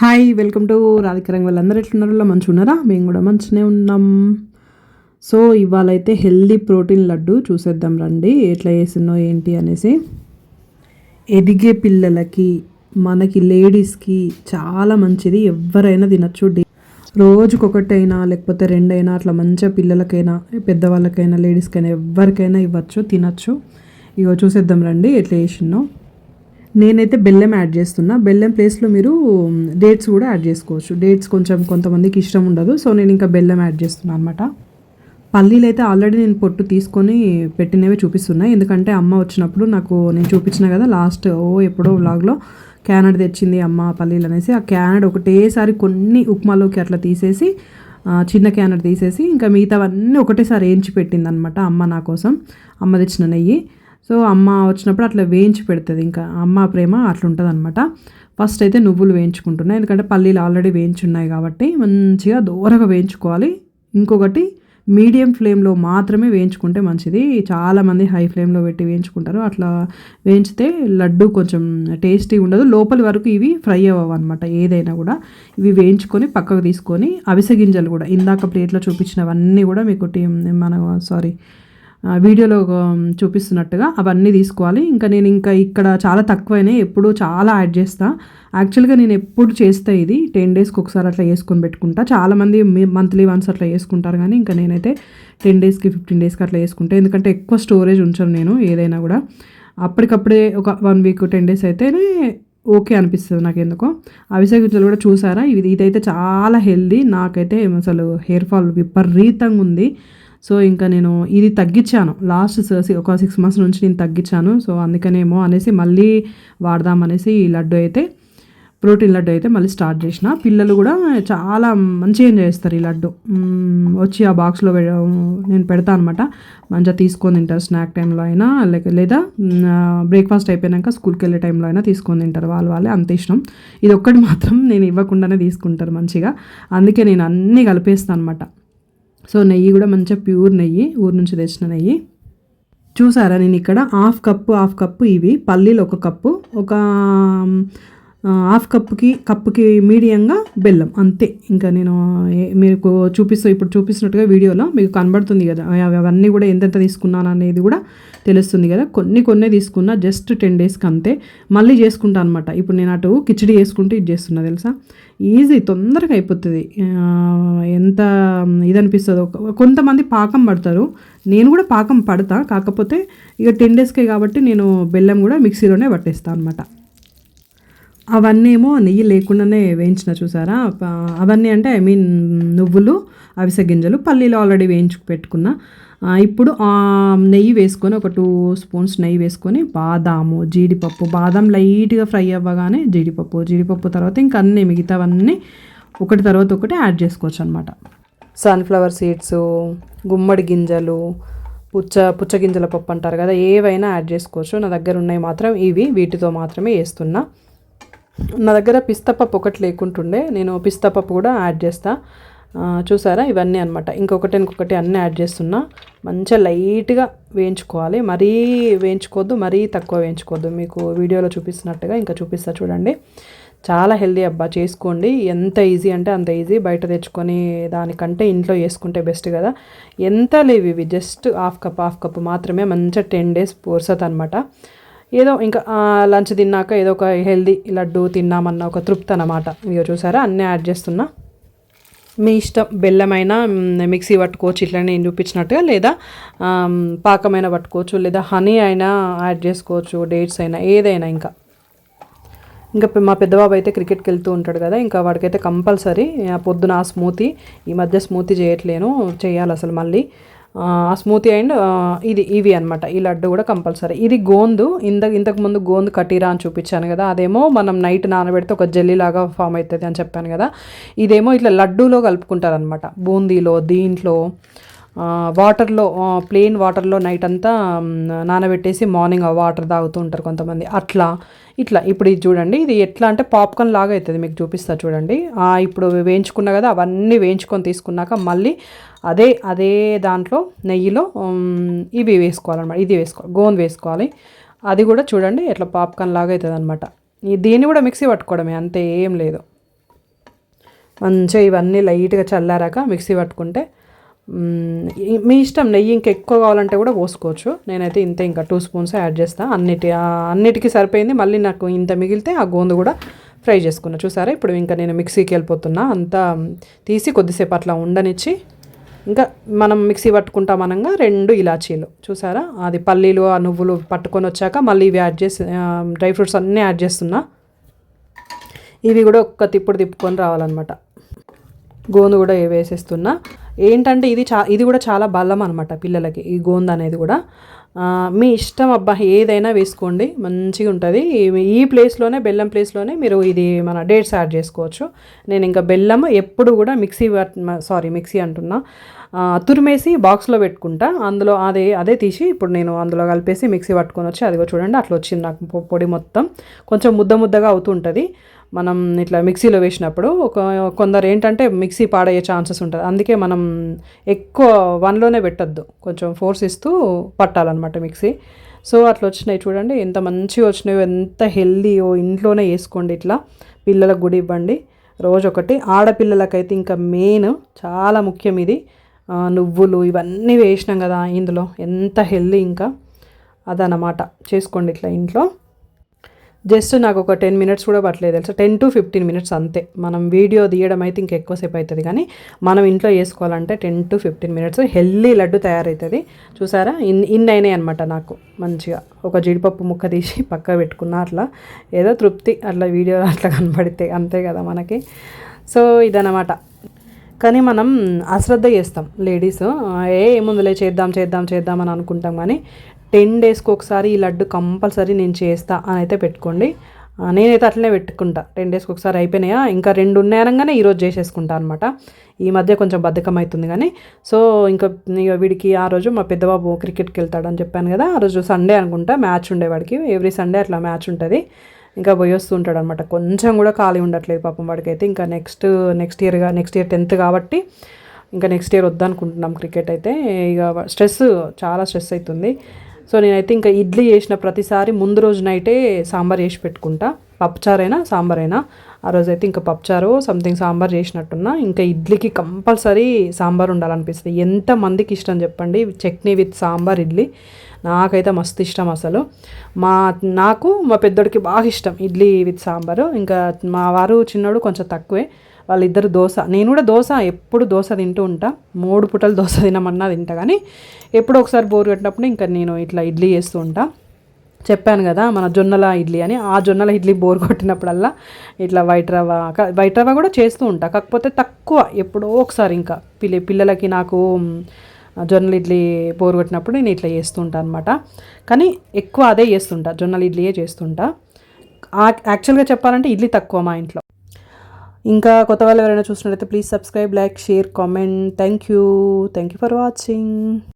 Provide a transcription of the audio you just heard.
Hi welcome to రాధికరంగ వాళ్ళందరూ ఎట్లున్నారో మంచిగా ఉన్నారా మేము కూడా మంచిగానే ఉన్నాం. సో ఇవాళైతే హెల్దీ ప్రోటీన్ లడ్డు చూసేద్దాం రండి. ఎట్లా చేసినో ఏంటి అనేసి. ఎదిగే పిల్లలకి మనకి లేడీస్కి చాలా మంచిది. ఎవరైనా తినచ్చు. డే రోజుకొకటైనా లేకపోతే రెండైనా అట్లా మంచిగా పిల్లలకైనా పెద్దవాళ్ళకైనా లేడీస్కైనా ఎవరికైనా ఇవ్వచ్చు తినచ్చు. ఇగో చూసేద్దాం రండి ఎట్లా చేసినో నేనైతే బెల్లం యాడ్ చేస్తున్నా. బెల్లం ప్లేస్లో మీరు డేట్స్ కూడా యాడ్ చేసుకోవచ్చు. డేట్స్ కొంచెం కొంతమందికి ఇష్టం ఉండదు. సో నేను ఇంకా బెల్లం యాడ్ చేస్తున్నాను అనమాట పల్లీలు అయితే ఆల్రెడీ నేను పొట్టు తీసుకొని పెట్టినవే చూపిస్తున్నా. ఎందుకంటే అమ్మ వచ్చినప్పుడు నాకు నేను చూపించిన కదా లాస్ట్ ఓ ఎప్పుడో వ్లాగ్లో క్యానడ్ తెచ్చింది అమ్మ పల్లీలు అనేసి. ఆ క్యానడ్ ఒకటేసారి కొన్ని ఉప్మాలోకి అట్లా తీసేసి చిన్న క్యానడ్ తీసేసి ఇంకా మిగతావన్నీ ఒకటేసారి ఏంచి పెట్టింది అనమాట అమ్మ నా కోసం. అమ్మ తెచ్చిన నెయ్యి. సో అమ్మ వచ్చినప్పుడు అట్లా వేయించి పెడుతుంది. ఇంకా అమ్మ ప్రేమ అట్లుంటుంది అనమాట ఫస్ట్ అయితే నువ్వులు వేయించుకుంటున్నాయి ఎందుకంటే పల్లీలు ఆల్రెడీ వేయించి ఉన్నాయి కాబట్టి మంచిగా దూరగా వేయించుకోవాలి. ఇంకొకటి మీడియం ఫ్లేమ్లో మాత్రమే వేయించుకుంటే మంచిది. చాలామంది హై ఫ్లేమ్లో పెట్టి వేయించుకుంటారు. అట్లా వేయించితే లడ్డు కొంచెం టేస్టీ ఉండదు. లోపలి వరకు ఇవి ఫ్రై అవ్వవు అనమాట ఏదైనా కూడా. ఇవి వేయించుకొని పక్కకు తీసుకొని అవిసె గింజలు కూడా ఇందాక ప్లేట్లో చూపించినవన్నీ కూడా మీకు టీ మన సారీ వీడియోలో చూపిస్తున్నట్టుగా అవన్నీ తీసుకోవాలి. ఇంకా నేను ఇంకా ఇక్కడ చాలా తక్కువైనా ఎప్పుడు చాలా యాడ్ చేస్తా. యాక్చువల్గా నేను ఎప్పుడు చేస్తా ఇది. టెన్ డేస్కి ఒకసారి అట్లా వేసుకొని పెట్టుకుంటా. చాలామంది మంత్లీ వన్స్ అట్లా వేసుకుంటారు కానీ ఇంకా నేనైతే టెన్ డేస్కి ఫిఫ్టీన్ డేస్కి అట్లా వేసుకుంటా ఎందుకంటే ఎక్కువ స్టోరేజ్ ఉంచను నేను ఏదైనా కూడా. అప్పటికప్పుడే ఒక వన్ వీక్ టెన్ డేస్ అయితేనే ఓకే అనిపిస్తుంది నాకు ఎందుకో అవిసె గుజ్జలు కూడా చూసారా? ఇది ఇదైతే చాలా హెల్దీ. నాకైతే అసలు హెయిర్ ఫాల్ విపరీతంగా ఉంది. సో ఇంకా నేను ఇది తగ్గించాను. లాస్ట్ ఒక సిక్స్ మంత్స్ నుంచి నేను తగ్గించాను. సో అందుకనేమో అనేసి మళ్ళీ వాడదామనేసి ఈ లడ్డు అయితే ప్రోటీన్ లడ్డు అయితే మళ్ళీ స్టార్ట్ చేసిన. పిల్లలు కూడా చాలా మంచిగా ఎంజాయ్ చేస్తారు ఈ లడ్డు. వచ్చి ఆ బాక్స్లో నేను పెడతా అనమాట మంచిగా తీసుకొని తింటారు స్నాక్ టైంలో అయినా లేక లేదా బ్రేక్ఫాస్ట్ అయిపోయాక స్కూల్కి వెళ్ళే టైంలో అయినా తీసుకొని తింటారు. వాళ్ళు వాళ్ళే అంత ఇష్టం. ఇది ఒక్కటి మాత్రం నేను ఇవ్వకుండానే తీసుకుంటారు మంచిగా. అందుకే నేను అన్నీ కలిపేస్తాను అనమాట సో నెయ్యి కూడా మంచిగా ప్యూర్ నెయ్యి ఊరి నుంచి తెచ్చిన నెయ్యి. చూసారా నేను ఇక్కడ హాఫ్ కప్పు హాఫ్ కప్పు ఇవి. పల్లీలు ఒక కప్పు. ఒక హాఫ్ కప్కి కప్పుకి మీడియంగా బెల్లం అంతే. ఇంకా నేను ఏ- మీకు చూపిస్తూ ఇప్పుడు చూపిస్తున్నట్టుగా వీడియోలో మీకు కనబడుతుంది కదా. అవన్నీ కూడా ఎంతెంత తీసుకున్నాను అనేది కూడా తెలుస్తుంది కదా. కొన్ని కొన్ని తీసుకున్నా జస్ట్ టెన్ డేస్కి అంతే మళ్ళీ చేసుకుంటా అనమాట ఇప్పుడు నేను అటు కిచిడి చేసుకుంటూ ఇది చేస్తున్నా తెలుసా? ఈజీ తొందరగా అయిపోతుంది. ఎంత ఇది అనిపిస్తుందో కొంతమంది పాకం పడతారు. నేను కూడా పాకం పడతా. కాకపోతే ఇక టెన్ డేస్కే కాబట్టి నేను బెల్లం కూడా మిక్సీలోనే పట్టేస్తాను అనమాట అవన్నీ ఏమో నెయ్యి లేకుండానే వేయించిన చూసారా? అవన్నీ అంటే ఐ మీన్ నువ్వులు అవిసె గింజలు పల్లీలు ఆల్రెడీ వేయించు పెట్టుకున్నా. ఇప్పుడు ఆ నెయ్యి వేసుకొని ఒక టూ స్పూన్స్ నెయ్యి వేసుకొని బాదాము జీడిపప్పు బాదం లైట్గా ఫ్రై అవ్వగానే జీడిపప్పు జీడిపప్పు తర్వాత ఇంకా అన్నీ మిగతావన్నీ ఒకటి తర్వాత ఒకటి యాడ్ చేసుకోవచ్చు అనమాట సన్ఫ్లవర్ సీడ్స్ గుమ్మడి గింజలు పుచ్చ పుచ్చ గింజల పప్పు అంటారు కదా ఏవైనా యాడ్ చేసుకోవచ్చు. నా దగ్గర ఉన్నాయి మాత్రం ఇవి వీటితో మాత్రమే వేస్తున్నా. నా దగ్గర పిస్తా పప్పు ఒకటి లేకుంటుండే నేను పిస్తా పప్పు కూడా యాడ్ చేస్తా. చూసారా? ఇవన్నీ అనమాట ఇంకొకటి ఇంకొకటి అన్నీ యాడ్ చేస్తున్నా. మంచిగా లైట్గా వేయించుకోవాలి. మరీ వేయించుకోవద్దు మరీ తక్కువ వేయించుకోవద్దు. మీకు వీడియోలో చూపిస్తున్నట్టుగా ఇంకా చూపిస్తా చూడండి. చాలా హెల్దీ అబ్బా చేసుకోండి. ఎంత ఈజీ అంటే అంత ఈజీ. బయట తెచ్చుకొని దానికంటే ఇంట్లో చేసుకుంటే బెస్ట్ కదా. ఎంత లేవు ఇవి. Just half cup half cup మాత్రమే. మంచిగా టెన్ డేస్ పోర్సత్ అనమాట ఏదో ఇంకా లంచ్ తిన్నాక ఏదో ఒక హెల్దీ లడ్డు తిన్నామన్న ఒక తృప్తి అనమాట ఇదిగో చూసారా? అన్నీ యాడ్ చేస్తున్నా. మీ ఇష్టం బెల్లమైన మిక్సీ పట్టుకోవచ్చు ఇట్లా నేను చూపించినట్టుగా లేదా పాకమైన పట్టుకోవచ్చు లేదా హనీ అయినా యాడ్ చేసుకోవచ్చు డేట్స్ అయినా ఏదైనా ఇంకా. ఇంకా మా పెద్దబాబు అయితే క్రికెట్కి వెళ్తూ ఉంటాడు కదా ఇంకా వాడికైతే కంపల్సరీ పొద్దున ఆ స్మూతీ ఈ మధ్య స్మూతీ చేయట్లేను చేయాలి అసలు మళ్ళీ. స్మూతీ అండ్ ఇది ఇవి అనమాట ఈ లడ్డు కూడా కంపల్సరీ. ఇది గోందు. ఇంత ఇంతకు ముందు గోందు కటీరా అని చూపించాను కదా అదేమో మనం నైట్ నానబెడితే ఒక జెల్లీ లాగా ఫామ్ అవుతుంది అని చెప్పాను కదా. ఇదేమో ఇట్లా లడ్డూలో కలుపుకుంటారనమాట బూందీలో దీంట్లో వాటర్లో ప్లెయిన్ వాటర్లో నైట్ అంతా నానబెట్టేసి మార్నింగ్ ఆ వాటర్ తాగుతూ ఉంటారు కొంతమంది. అట్లా ఇట్లా. ఇప్పుడు ఇది చూడండి ఇది ఎట్లా అంటే పాప్కార్న్ లాగా అవుతుంది మీకు చూపిస్తా చూడండి. ఇప్పుడు వేయించుకున్నా కదా అవన్నీ వేయించుకొని తీసుకున్నాక మళ్ళీ అదే అదే దాంట్లో నెయ్యిలో ఇవి వేసుకోవాలన్నమాట. ఇది వేసుకోవాలి గోంద్ వేసుకోవాలి. అది కూడా చూడండి ఎట్లా పాప్కార్న్ లాగా అవుతుంది అనమాట దీన్ని కూడా మిక్సీ పట్టుకోవడమే అంతే ఏం లేదు. మంచిగా ఇవన్నీ లైట్గా చల్లారాక మిక్సీ పట్టుకుంటే మీ ఇష్టం నెయ్యి ఇంకా ఎక్కువ కావాలంటే కూడా పోసుకోవచ్చు. నేనైతే ఇంత ఇంకా టూ స్పూన్స్ యాడ్ చేస్తాను అన్నిటి అన్నిటికీ సరిపోయింది. మళ్ళీ నాకు ఇంత మిగిలితే ఆ గోందు కూడా ఫ్రై చేసుకున్నా. చూసారా? ఇప్పుడు ఇంకా నేను మిక్సీకి వెళ్ళిపోతున్నా. అంతా తీసి కొద్దిసేపు అట్లా ఉండనిచ్చి ఇంకా మనం మిక్సీ పట్టుకుంటాం అనగా రెండు ఇలాచీలు. చూసారా? అది పల్లీలు ఆ నువ్వులు పట్టుకొని వచ్చాక మళ్ళీ ఇవి యాడ్ చేసి డ్రై ఫ్రూట్స్ అన్నీ యాడ్ చేస్తున్నా. ఇవి కూడా ఒక్క తిప్పుడు తిప్పుకొని రావాలన్నమాట. గోందు కూడా వేసేస్తున్నా. ఏంటంటే ఇది చా ఇది కూడా చాలా బలం అనమాట పిల్లలకి ఈ గోంద అనేది కూడా. మీ ఇష్టం అబ్బా ఏదైనా వేసుకోండి మంచిగా ఉంటుంది. ఈ- ఈ ప్లేస్లోనే బెల్లం ప్లేస్లోనే మీరు ఇది మన డేట్స్ యాడ్ చేసుకోవచ్చు. నేను ఇంకా బెల్లం ఎప్పుడు కూడా మిక్సీ సారీ మిక్సీ అంటున్నా. తురిమేసి బాక్స్లో పెట్టుకుంటా. అందులో అదే అదే తీసి ఇప్పుడు నేను అందులో కలిపేసి మిక్సీ పట్టుకొని వచ్చి అదిగో చూడండి అట్లా వచ్చింది నాకు పొడి మొత్తం. కొంచెం ముద్ద ముద్దగా అవుతుంటుంది మనం ఇట్లా మిక్సీలో వేసినప్పుడు ఒక కొందరు ఏంటంటే మిక్సీ పాడయ్యే ఛాన్సెస్ ఉంటుంది అందుకే మనం ఎక్కువ వన్లోనే పెట్టద్దు. కొంచెం ఫోర్స్ ఇస్తూ పట్టాలన్నమాట మిక్సీ. సో అట్లా వచ్చినాయి చూడండి. ఎంత మంచిగా వచ్చినాయో ఎంత హెల్దీయో ఇంట్లోనే వేసుకోండి ఇట్లా. పిల్లలకు కూడా ఇవ్వండి. రోజు ఒకటి ఆడపిల్లలకైతే ఇంకా మెయిన్ చాలా ముఖ్యం ఇది. నువ్వులు ఇవన్నీ వేసినాం కదా ఇందులో. ఎంత హెల్దీ ఇంకా. అదనమాట చేసుకోండి ఇట్లా ఇంట్లో. జస్ట్ నాకు ఒక టెన్ మినిట్స్ కూడా పట్టలేదు తెలుసా? టెన్ టు ఫిఫ్టీన్ మినిట్స్ అంతే. మనం వీడియో తీయడం అయితే ఇంకా ఎక్కువసేపు అవుతుంది కానీ మనం ఇంట్లో వేసుకోవాలంటే ten to fifteen minutes healthy laddu తయారవుతుంది చూసారా? ఇన్ ఇన్ అయినాయి అనమాట నాకు. మంచిగా ఒక జీడిపప్పు ముక్క తీసి పక్క పెట్టుకున్నా అట్లా. ఏదో తృప్తి. అట్లా వీడియో అట్లా కనబడితే అంతే కదా మనకి. సో ఇదనమాట కానీ మనం అశ్రద్ధ చేస్తాం లేడీస్. ఏ ఏముందిలే చేద్దాం చేద్దాం చేద్దాం అని అనుకుంటాం. కానీ టెన్ డేస్కి ఒకసారి ఈ లడ్డు కంపల్సరీ నేను చేస్తా అని అయితే పెట్టుకోండి. నేనైతే అట్లనే పెట్టుకుంటా. టెన్ డేస్కి ఒకసారి అయిపోయినాయా? ఇంకా రెండు ఉన్నాయనగానే ఈరోజు చేసేసుకుంటా అనమాట ఈ మధ్య కొంచెం బద్ధకం అవుతుంది కానీ. సో ఇంకా ఇక వీడికి ఆ రోజు మా పెద్దబాబు క్రికెట్కి వెళ్తాడని చెప్పాను కదా ఆ రోజు సండే అనుకుంటా మ్యాచ్ ఉండేవాడికి ఎవ్రీ సండే అట్లా మ్యాచ్ ఉంటుంది. ఇంకా పోయి వస్తూ ఉంటాడు అనమాట కొంచెం కూడా ఖాళీ ఉండట్లేదు పాపం వాడికైతే. ఇంకా నెక్స్ట్ నెక్స్ట్ ఇయర్గా నెక్స్ట్ ఇయర్ టెన్త్ కాబట్టి ఇంకా నెక్స్ట్ ఇయర్ వద్దనుకుంటున్నాం క్రికెట్ అయితే. ఇక స్ట్రెస్ చాలా స్ట్రెస్ అవుతుంది సో నేనైతే ఇంకా ఇడ్లీ చేసిన ప్రతిసారి ముందు రోజు నైటే సాంబార్ చేసి పెట్టుకుంటా. పప్పుచారైనా సాంబార్ అయినా ఆ రోజు అయితే ఇంకా పప్పుచారు సంథింగ్ సాంబార్ చేసినట్టున్నా. ఇంకా ఇడ్లీకి కంపల్సరీ సాంబార్ ఉండాలనిపిస్తుంది. ఎంత మందికి ఇష్టం చెప్పండి చట్నీ విత్ సాంబార్ ఇడ్లీ. నాకైతే మస్తు ఇష్టం అసలు. మా నాకు మా పెద్దోడికి బాగా ఇష్టం ఇడ్లీ విత్ సాంబారు. ఇంకా మా వారు చిన్నోడు కొంచెం తక్కువే. వాళ్ళిద్దరు దోశ. నేను కూడా దోశ ఎప్పుడు దోశ తింటూ ఉంటా. మూడు పూటలు దోశ తినమన్నా తింటా కానీ ఎప్పుడో ఒకసారి బోర్ కట్టినప్పుడు ఇంకా నేను ఇట్లా ఇడ్లీ చేస్తూ ఉంటా. చెప్పాను కదా మన జొన్నల ఇడ్లీ అని. ఆ జొన్నల ఇడ్లీ బోర్ కొట్టినప్పుడల్లా ఇట్లా వైట్ రవ్వ వైట్ రవ్వ కూడా చేస్తూ ఉంటా. కాకపోతే తక్కువ ఎప్పుడో ఒకసారి ఇంకా. పిల్ల పిల్లలకి నాకు జొన్నల ఇడ్లీ బోర్ కొట్టినప్పుడు నేను ఇట్లా చేస్తూ అనమాట కానీ ఎక్కువ అదే చేస్తుంటా జొన్నల ఇడ్లీయే చేస్తుంటా యాక్చువల్గా చెప్పాలంటే ఇడ్లీ తక్కువ మా ఇంట్లో. ఇంకా కొత్త వాళ్ళు ఎవరైనా చూసినట్లయితే please subscribe like share comment thank you thank you for watching